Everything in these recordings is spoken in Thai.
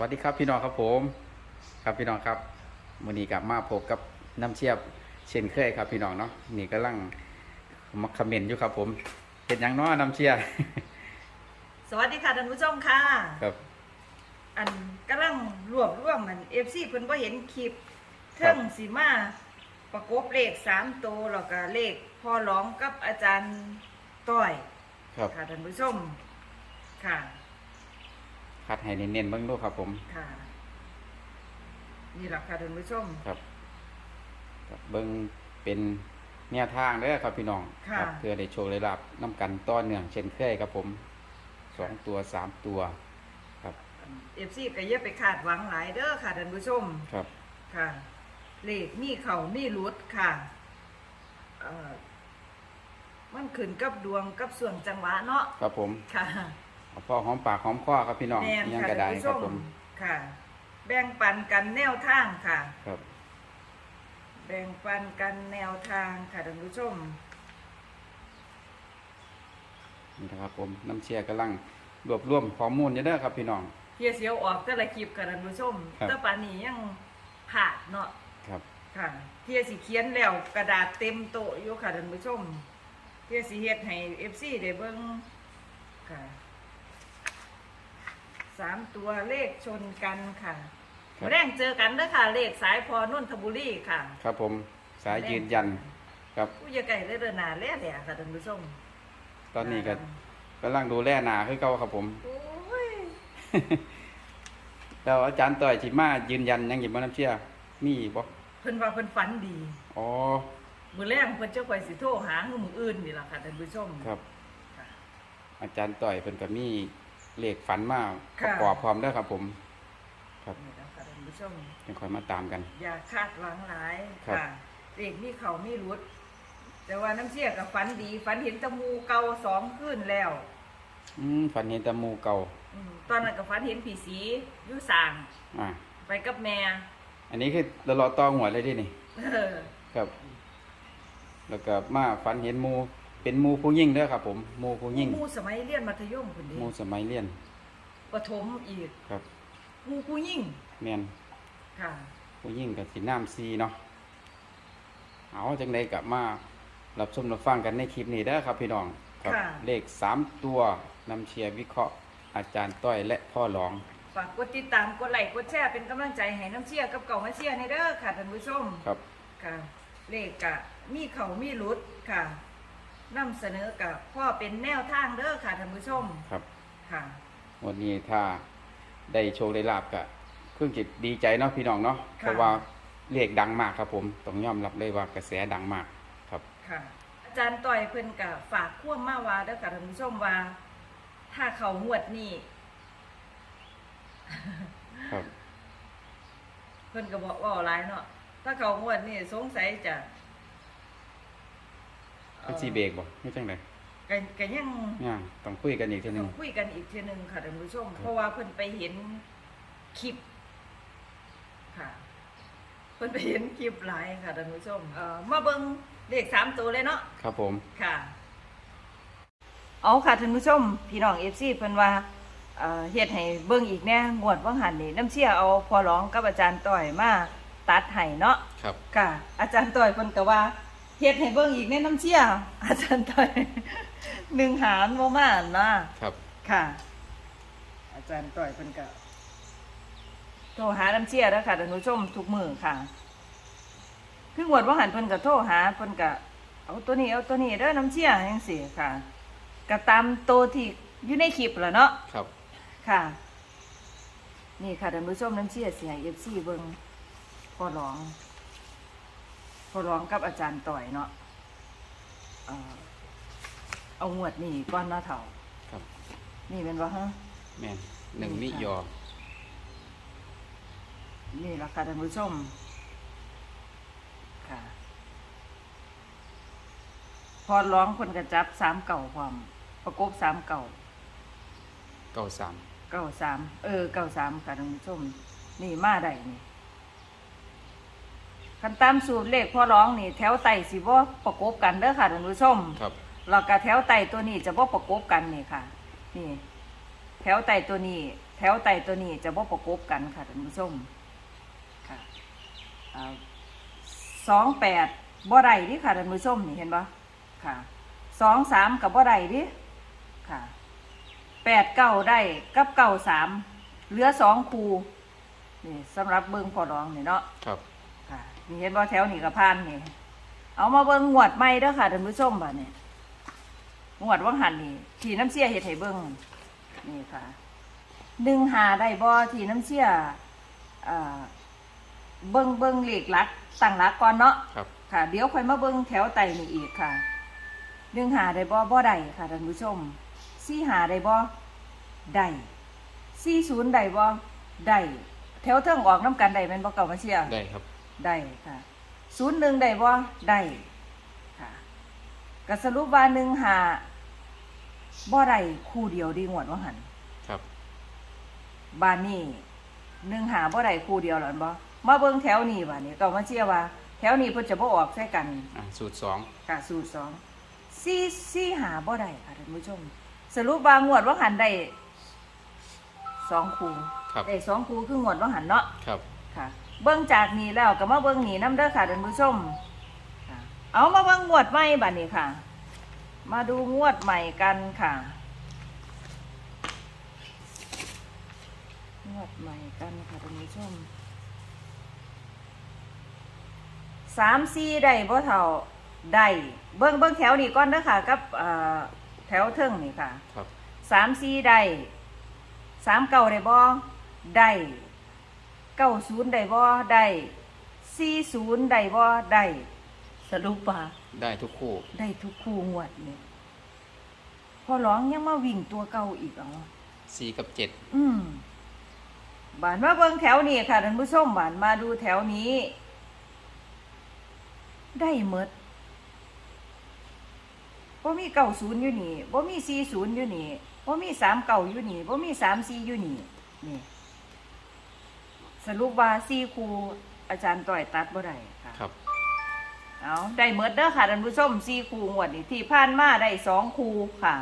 วัสดีครับพี่น้องครับผม ครับพี่น้องครับวันนี้กลับมาพบกับน้ำเชียบเช่นเคยครับพี่น้องเนาะนี่กำลังมักคอมเมนต์อยู่ครับผมเห็นอย่างเน้อน้ำเชียสวัสดีค่ะท่านผู้ชมค่ะครับ อันกำลังรวบรวมมันเอฟซีเพิ่นบ่เห็นคลิปครัเทิบงสีมาประกบเลขสามตัวแล้วก็เลขพ่อร้องกับอาจารย์ต้อย ครับค่ะท่านผู้ชมค่ะ คัดให้เน้นๆเบ้างดูครับผม ค่ะ นี่แหละค่ะท่านผู้ชม ครับครับเบิ้งเป็นแนวทางเด้อครับพี่น้องค่ะ ครับเพื่อได้โชว์ได้รับน้ำกันต้อนเนื่องเช่นเคยครับผมสองตัวสามตัว ครับเอฟซีก็อย่าไปคาดหวังหลายเด้อค่ะท่านผู้ชม ครับ ค่ะเลขมีเข่ามีรุดค่ะเอ่อมันขึ้นกับดวงกับส่วนจังหวะเนาะ ครับผม ค่ะ เอาพ่อหอมปากหอมคอครับพี่น้องแม่นยังค่ะกระไดท่านผู้คชรับมผมค่ะ แบ่งปันกันแนวทางค่ะ ครับแบ่งปันกันแนวทางค่ะท่านผู้ชม นี่นะครับผมน้ำเชียร์กำลังรวบรวมข้อมูลอยู่เด้อครับพี่น้อง เฮียเสียวออกแต่ละคลิปค่ะท่านผู้ชมครับ แต่ป่านนี้ยังขาดเนาะครับ ค่ะเฮียสิเขียนแล้วกระดาษเต็มโต๊ะอยู่ค่ะท่านผู้ชมเฮียสิเฮ็ดให้ FC ได้เบิ่งค่ะ สามตัวเลขชนกันค่ะครับ แรงเจอกันเด้อค่ะ เลขสายพอนนทบุรีค่ะ ครับผมสายยืนยันครับ ผู้ใหญ่ไก่เลยเดินหนาแล่แหล่ค่ะท่านผู้ชมตอนนี้ก็กำลังดูแลหนาคือเก่าครับผม โอ้ยแล้วอาจารย์ต่อยจิมายืนยันยังหยิบมาน้ำเชียร์มีอีกบ่เพิ่นว่าเพิ่นฝันดี อ๋อมื้อแรงเพิ่นจะคอยสิโทรหาคือมื้ออื่นนี่ล่ะค่ะท่านผู้ชมครับ ค่ะอาจารย์ต่อยเป็นก็มี เลขฝันมาปค่ะ ระกอบพร้อมเด้อครับผม ครับ นี่ล่ะค่ะท่านผู้ชม ยังคอยมาตามกัน อย่าคาดหวังหลายครับค่ะเด็กมีเขามีรุด แต่ว่าน้ำเชี่ยกับฝันดี ฝันเห็นแตะมูเก่าสองขึ้นแล้ว อืมฝันเห็นแตะมูเก่า อืมตอนนั้นกับฝันเห็นผีสีอยู่สางอ่า ไปกับแม่อันนี้คือเรารอตองหัวเลยดินี่ เออครับ แล้วก็มาฝันเห็นหมู เป็นหมูผู้ยิ่งเด้อครับ ผมหมูผู้ยิ่งหมูสมัยเรียนมัธยมคนเดีหมูสมัยเรียนประถมอีกครับหมูผู้ยิ่งแม่นค่ะ ผู้ยิ่งกับสีน้ำซีเนาะเอาจังไดกลับมารับชมรับฟังกันในคลิปนี้เด้อครับพี่น้องครับค่ะ เลขสามตัวนำเชียร์วิเคราะห์อาจารย์ต้อยและพ่อหลอง ฝากกดติดตามกดไลค์กดแชร์เป็นกำลังใจให้น้ำเชี่ยกับเก่ามาเชี่ยในเด้อค่ะท่านผู้ชมครับ ค่ะ เลขกะมีเขามีรุดค่ะ นำเสนอกับพ่อเป็นแนวทางเด้อค่ะท่านผู้ชมครับค่ะ วันนี้ถ้าได้โชว์ได้ลาบกะเครื่องจิตดีใจเนาะพี่น้องเนาะค่ะเพราะว่าเลขดังมากครับผมต้องยอมรับเลยว่ากระแสดังมากครับค่ะ อาจารย์ต่อยเพิ่นกะฝากควมมาว่าเด้อค่ะท่านผู้ชมว่า ถ้าเขาหวดนี่ครับ เพิ่นก็บอกว่าหลายเนาะถ้าเขาหวดนี่สงสัยจะ มันสีเบรกบ่ไม่จังไดก็ก็ยังเนี่ยต้องคุยกันอีกทีหนึต้องงคุยกันอีกทีหนึงค่ะท่านผู้ชมเพราะว่าเพิ่นไปเห็นคลิปค่ะ เพิ่นไปเห็นคลิปหลายค่ะท่านผู้ชมเอ่อมาเบิ่งเลขสามตัวเลยเนาะ ครับผม ค่ะ เอาค่ะท่านผู้ชม พี่น้องเอฟซีเพิ่นว่าเอ่อเฮ็ดให้เบิ่งอีกแน่งวดว่างหันนี่น้ำเชี่ยเอาพอร้องกับอาจารย์ต่อยมาตัดให้เนาะครับ ค่ะ อาจารย์ต่อยเพิ่นก็ว่า เฮ็ดให้เบิ่งอีกแน่น้ำเชี่ยอาจารย์ต่อยหนึ่งหารบ่มานะครับ ค่ะ อาจารย์ต่อยเพิ่นก็โทรหาน้ำเชี่ยแล้วค่ะท่านผู้ชมทุกมื้อค่ะคืองวดว่าหันเพิ่นก็โทรหาเพิ่นก็เอาตัวนี้เอาตัวนี้เด้อน้ำเชี่ยจังซี่ค่ะก็ตามตัวที่อยู่ในคลิปแหละเนาะ ครับ ค่ะ นี่ค่ะท่านผู้ชมน้ำเชี่ยเสีย FC เบิ่งพอร้องพ อร้องกับอาจารย์ต่อยเนาะเอ่อเอางวดนี่ก้อนเนาะเถ่าครับ นี่เป็นว่าฮะ แม่นหนึ่งนี่นิค่ะยอ นี่ละค่ะท่านผู้ชม ค่ะ พอร้องคนกระจับสามเก่าความ ประกบสามเก่า เก้าสามเก้าสาม เออเก้าสามค่ะท่านผู้ชม นี่มาได้นี่ คันตามสูตรเลขพ่อร้องนี่ แถวไต่สิบ่ประกบกันเด้อค่ะท่านผู้ชมครับ แล้วก็แถวไต่ตัวนี้จะบ่ประกบกันนี่ค่ะ นี่ แถวไต่ตัวนี้ แถวไตตัวนี้จะบ่ประกบกันค่ะท่านผู้ชมค่ะสองแปดบ่ได้ดิค่ะท่านผู้ชมนี่เห็นปะค่ะสองสามกับบ่ได้ดิค่ะแปดเก้าได้กับเก้าสามเหลือสองคูนี่สำหรับเบิ้งพอรองนี่เนาะครับค่ะ นี่เห็นว่าแถวนี่กับพานนี่ เอามาเบิ่งงวดใหม่เด้อค่ะท่านผู้ชมบ่เนี่ยงวดว่างหันนี่ ที่น้ำเสียเฮ็ดให้เบิ่งนี่ค่ะหนึ่งหาได้บ่ที่น้ำเสียเอ่อเบิ่งเบิ่งเลขหลักตั้งหลักก่อนเนาะครับค่ะ เดี๋ยวค่อยมาเบิ่งแถวไตนี่อีกค่ะหนึ่งหาได้บ่บ่ได้ค่ะท่านผู้ชมสี่หาได้บ่ได้สี่ศูนย์ได้บ่ได้แถวเทิงออกน้ำกันได้แม่นบ่เก่ามาเสียได้ครับ ได้ค่ะศูนย์หนึ่งได้บ่ได้ค่ะก็สรุปว่าหนึ่งหาบ่ได้คู่เดียวดีงวดว่าหันครับบานนี้หนึ่งหาบ่ได้คู่เดียวหรอบ่มาเบิ่งแถวนี้บานนี้ก็มาเชื่อว่า แถวนี้เพิ่นจะบ่ออกใส่กันอ่าสูตรสองค่ะสูตรสองสี่สี่หาบ่ได้ค่ะท่านผู้ชม สรุปว่างวดว่าหันได้สองคู่ครับได้สองคู่คืองวดว่าหันเนาะครับค่ะ เบิ่งจากนี้แล้วก็มาเบิ่งนี่น้ำเด้อค่ะท่านผู้ชมค่ะเอามาเบิ่งงวดใหม่บัดนี้ค่ะ มาดูงวดใหม่กันค่ะ งวดใหม่กันค่ะท่านผู้ชมสามสี่ได้บ่เท่าได้เบิ่งเบิ่งแถวนี้ก่อนเด้อค่ะ กับเอ่อแถวเทิงนี่ค่ะครับสามสี่ได้สามเก้าได้บ่ได้ เก้าศูนย์ได้บ่ได้สี่ศูนย์ได้บ่ได้สรุปว่าได้ทุกคู่ ได้ทุกคู่งวดนี่พอร้องยังมาวิ่งตัวเก่าอีกเอ๋อสี่กับเจ็ดอืมบานมาเบิ่งแถวนี้ค่ะท่านผู้ชมบานมาดูแถวนี้ ได้หมดบ่มีเก้าศูนย์อยู่นี่บ่มีสี่ศูนย์อยู่นี่บ่มีสามเก้าอยู่นี่บ่มีสามสี่อยู่นี่นี่ สรุปว่าสี่ครูอาจารย์ต่อยตัดบ่ได้ค่ะครับ เอาได้เมดเด้อค่ะท่านผู้ชมสี่คูงวดนี่ที่ผ่านมาได้สองคูค่ะ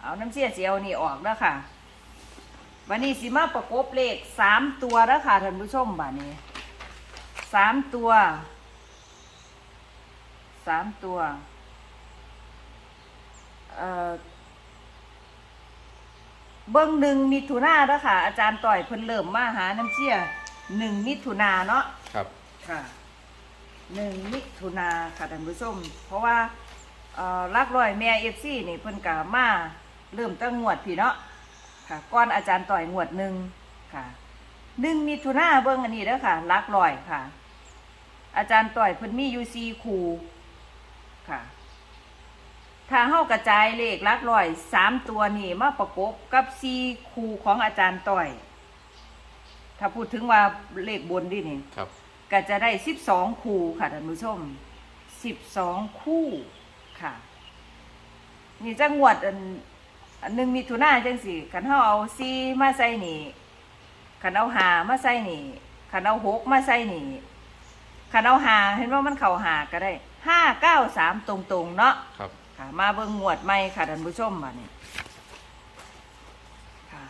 เอาน้ำเสียเสียวนี่ออกเด้อค่ะ วันนี้สิมาประกบเลขสามตัวเด้อค่ะท่านผู้ชมบัดนี้สามตัวสามตัวเอ่อ เบิ้งหนึ่งมิถุนาเด้อค่ะ อาจารย์ต่อยเพิ่นเริ่มมาหาน้ำเสียหนึ่งมิถุนาเนาะครับค่ะหนึ่งมิถุนาค่ะท่านผู้ชม เพราะว่าเอ่อรักร้อยแม่เอฟซีนี่เพิ่นกะมาเริ่มตั้งงวดพี่เนาะค่ะก้อนอาจารย์ต่อยงวดหนึ่งค่ะหนึ่งมิถุนาเบิ่งอันนี้เด้อค่ะรักร้อยค่ะ อาจารย์ต่อยเพิ่นมีอยู่ซีคูค่ะ ถ้าเฮากระจายเลขหลักร้อยสามตัวนี่มาประกบกับซีคูของอาจารย์ต่อย ถ้าพูดถึงว่าเลขบนดินี่ครับ ก็จะได้สิบสองคู่ค่ะท่านผู้ชมสิบสองคู่ค่ะ นี่จังหวัดอันอันหนึ่งมีทุนาจังสี่ขันเฮาเอาซีมาใส่นี่ขันเอาหามาใส่นี่ขันเอาหกมาใส่นี่ขันเอาหาเห็นว่ามันเข่าหาก็ได้ห้าเก้าสามตรงๆเนาะครับ ค่ะ มาเบิ่งงวดใหม่ค่ะท่านผู้ชมมาเนี่ยค่ะ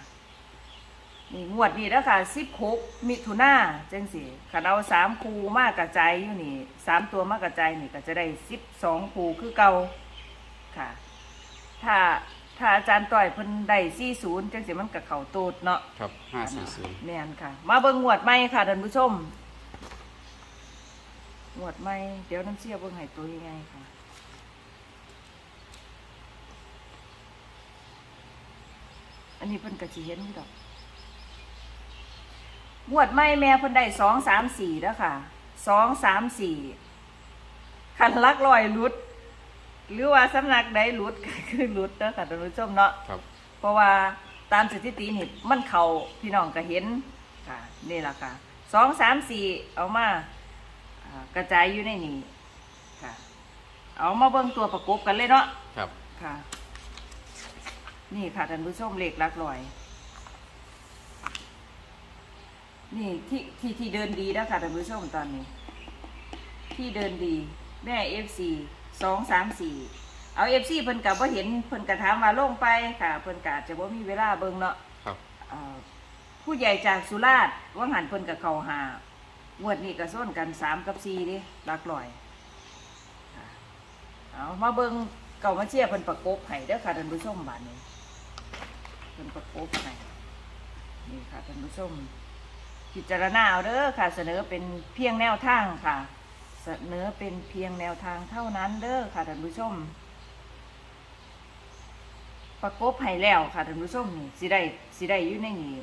นี่งวดนี้แล้วค่ะสิบหกมิถุนาจังสิขันเอาสามคูมากกระจายอยู่นี่สามตัวมากกระจายนี่ก็จะได้สิบสองคูคือเก่าค่ะ ถ้าถ้าอาจารย์ต่อยเพิ่นได้สี่ศูนย์จังสิมันกับเขาตูดเนาะครับห้าสี่ศูนย์แม่นค่ะ มาเบิ่งงวดใหม่ค่ะท่านผู้ชมงวดใหม่เดี๋ยวน้ำเชี่ยเบิ่งให้ตัวยังไงค่ะ อันนี้เพิ่นก็สิเห็นอยู่ดอกงวดใหม่แม่เพิ่นได้สองสามสี่แล้วค่ะสองสามสี่คันลักลอยหลุด หรือว่าสำนักใดหลุดก็คือหลุดเด้อค่ะท่านผู้ชมเนาะครับ เพราะว่าตามสถิตินี่มันเขาพี่น้องก็เห็นค่ะนี่แหละค่ะสองสามสี่เอามาอ่ากระจายอยู่ในนี้ค่ะ เอามาเบิ่งตัวประกบกันเลยเนาะครับค่ะ นี่ค่ะท่านผู้ชมเลขหลักลอย นี่ที่ที่ที่เดินดีแล้วค่ะท่านผู้ชมตอนนี้ ที่เดินดีแม่เอฟซีสองสามสี่เอาเอฟซีเพิ่นกับว่าเห็นเพิ่นกระถามมาลงไปค่ะเพิ่นกอาจจะว่ามีเวลาเบิ่งเนาะครับออ่าผู้ใหญ่จากสุราษฎร์ว่าหันเพิ่นกับเขาหางวดนี้ก็ส้นกันสามกับสี่ดิหลักลอยค่ะเอามาเบิ่งเก่ามาเชียร์เพิ่นประกบให้เด้อค่ะท่านผู้ชมบ้านนี้ เพิ่นประกบให้นี่ค่ะท่านผู้ชมพิจารณาเอาเด้อค่ะ เสนอเป็นเพียงแนวทางค่ะ เสนอเป็นเพียงแนวทางเท่านั้นเด้อค่ะท่านผู้ชม ประกบให้แล้วค่ะท่านผู้ชมนี่สิได้สิได้อยู่ในนี้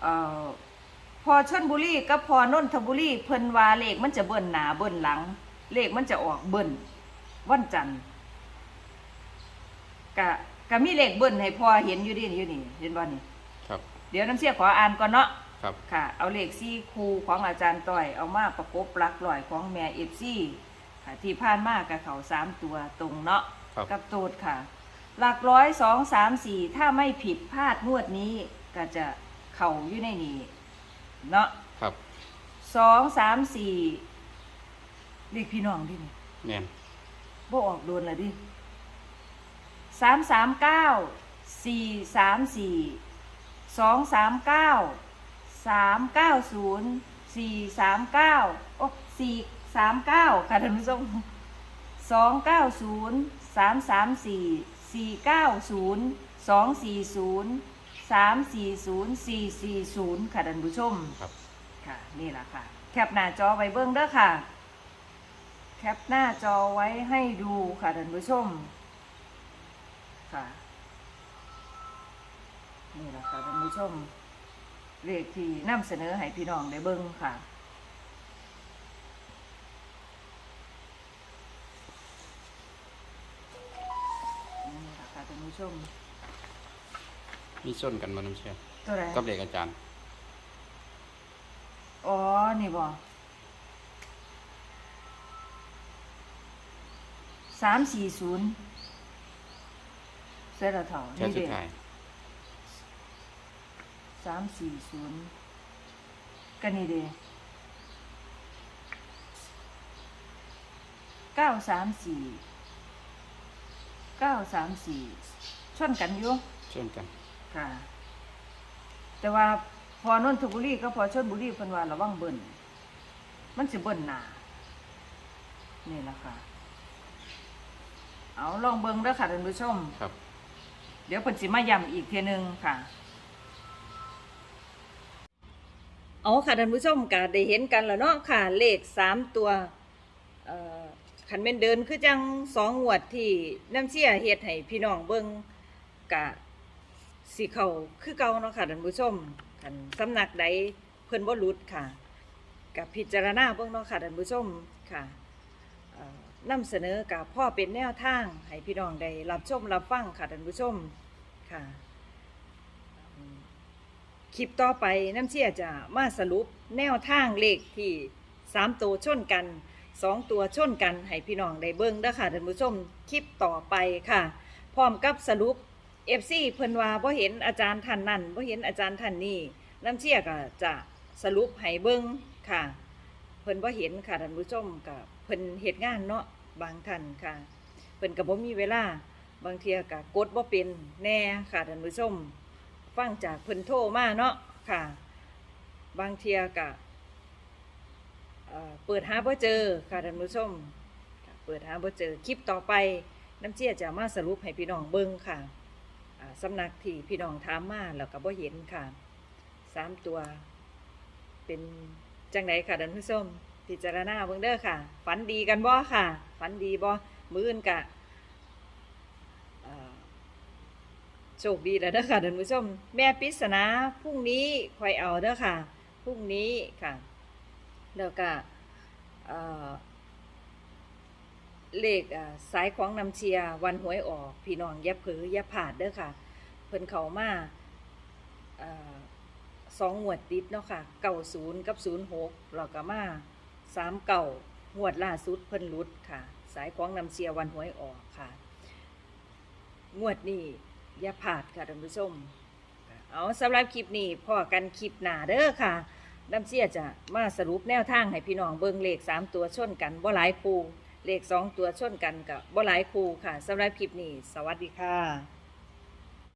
เอ่อพอชนบุรีกับพอนนทบุรีเพิ่นว่าเลขมันจะเบิ่นหนาเบิ่นหลัง เลขมันจะออกเบิ่นวันจันทร์กะ กะมีเลขเบิ่นให้พอเห็นอยู่ดิอยู่นี่เห็นบ่นี่ครับ เดี๋ยวน้ำเสียขออ่านก่อนเนาะครับ ค่ะ เอาเลขซี่คูของอาจารย์ต้อย เอามาประกบหลักลอยของแม่เอฟซีค่ะที่ผ่านมากกับเขาสามตัวตรงเนาะครับ กับตูดค่ะ หลักร้อยสองสามสี่ถ้าไม่ผิดพลาดงวดนี้ก็จะเข่าอยู่ในนี้เนาะครับสองสามสี่เลขพี่น้องดินี่แน่นบ่ออกโดนเลยดิ สามสามเก้าสี่สามสี่สองสามเก้าสามเก้าศูนย์สี่สามเก้าโอ้สี่สามเก้าค่ะท่านผู้ชมสองเก้าศูนย์สามสามสี่สี่เก้าศูนย์สองสี่ศูนย์สามสี่ศูนย์สี่สี่ศูนย์ค่ะท่านผู้ชมครับ ค่ะนี่แหละค่ะ แคปหน้าจอไว้เบิ้องเด้อค่ะ แคปหน้าจอไว้ให้ดูค่ะท่านผู้ชม ค่ะ นี่แหละค่ะท่านผู้ชมเลขที่นำเสนอให้พี่น้องได้เบิ้งค่ะ นี่แหละค่ะท่านผู้ชมมีส้นกันมาน้ำเชื่อตัวไหนกับเลขอาจารย์ อ๋อ นี่บ่สามสี่ศูนย์ เสร็จแล้วเถ่าแค่นี่สุดเด็ท้ายสามสี่ศูนย์กันนี่เด็เก้าสามสี่เก้าสามสี่ชนกันอยู่ส้นกัน ค่ะ แต่ว่าพอนนทบุรีก็พอชนบุรีเพิ่นว่าระวังเบิ่นมันสิเบิ่นหนานี่แหละค่ะ เอาลองเบิ่งเด้อค่ะท่านผู้ชม ครับ เดี๋ยวเพิ่นสิมาย้ำอีกเทีนึงค่ะเอาค่ะท่านผู้ชมก็ได้เห็นกันแล้วเนาะค่ะ เลขสามตัวเอ่อคันเป็นเดินคือจังสองงวดที่น้ำเชี่ยเฮ็ดให้พี่น้องเบิ่งกะสิเขาคือเก่าเนาะค่ะท่านผู้ชมคันสำนักใดเพิ่นบ่หลุดค่ะกับพิจารณาเบิ่งเนาะค่ะท่านผู้ชมค่ะ นำเสนอกับพ่อเป็นแนวทาง ให้พี่น้องได้รับชมรับฟังค่ะท่านผู้ชมค่ะ คลิปต่อไปน้ำเชี่ยจะมาสรุปแนวทางเลขที่สามตัวชนกันสองตัวชนกัน ให้พี่น้องได้เบิ้งเด้อค่ะท่านผู้ชมคลิปต่อไปค่ะ พร้อมกับสรุปเอฟซีเพิ่นว่าบ่เห็นอาจารย์ท่านนั่นบ่เห็นอาจารย์ท่านนี่น้ำเชี่ยก็จะสรุปให้เบิ้งค่ะ พิ่นบ่เห็นค่ะท่านผู้ชมกับเพิ่นเฮ็ดงานเนาะบางท่านค่ะ เพิ่นก็บ่มีเวลาบางเทียก็กดบ่เป็นแน่ค่ะท่านผู้ชมฟังจากเพิ่นโทรมาเนาะค่ะ บางเทียกะเอ่อเปิดหาบ่เจอค่ะท่านผู้ชมเปิดหาบ่เจอคลิปต่อไปน้ำเจียจะมาสรุปให้พี่น้องเบิ่งค่ะสำนักที่พี่น้องถามมาแล้วก็บ่เห็นค่ะสามตัวเป็น จังไดค่ะท่านผู้ชมพิจารณาเบิ่งเด้อค่ะ ฝันดีกันบ่ค่ะ ฝันดีบ่มื้ออื่นกะโชคดีแล้วเด้อค่ะท่านผู้ชม แม่ปิศนาพรุ่งนี้คอยเอาเด้อค่ะพรุ่งนี้ค่ะแล้วก็เอ่อเลขอ่าสายของนำเชียร์วันหวยออก พี่น้องอย่าเผลออย่าผาดเด้อค่ะ เพิ่นเขามาอ่อ สองงวดติดเนาะค่ะเก่าศูนย์กับศูนย์หกแล้วก็มาสามเก่างวดล่าสุดเพิ่นหลุดค่ะ สายของนำเชียวันหวยออกค่ะ งวดนี้อย่าพลาดค่ะท่านผู้ชม เอาสำหรับคลิปนี้พอกันคลิปหนาเด้อค่ะน้ำเสียจะมาสรุปแนวทางให้พี่น้องเบิ่งเลขสามตัวชนกันบ่หลายคู่เลขสองตัวชนกันกับบ่หลายคู่ค่ะสำหรับคลิปนี้ สวัสดีค่ะ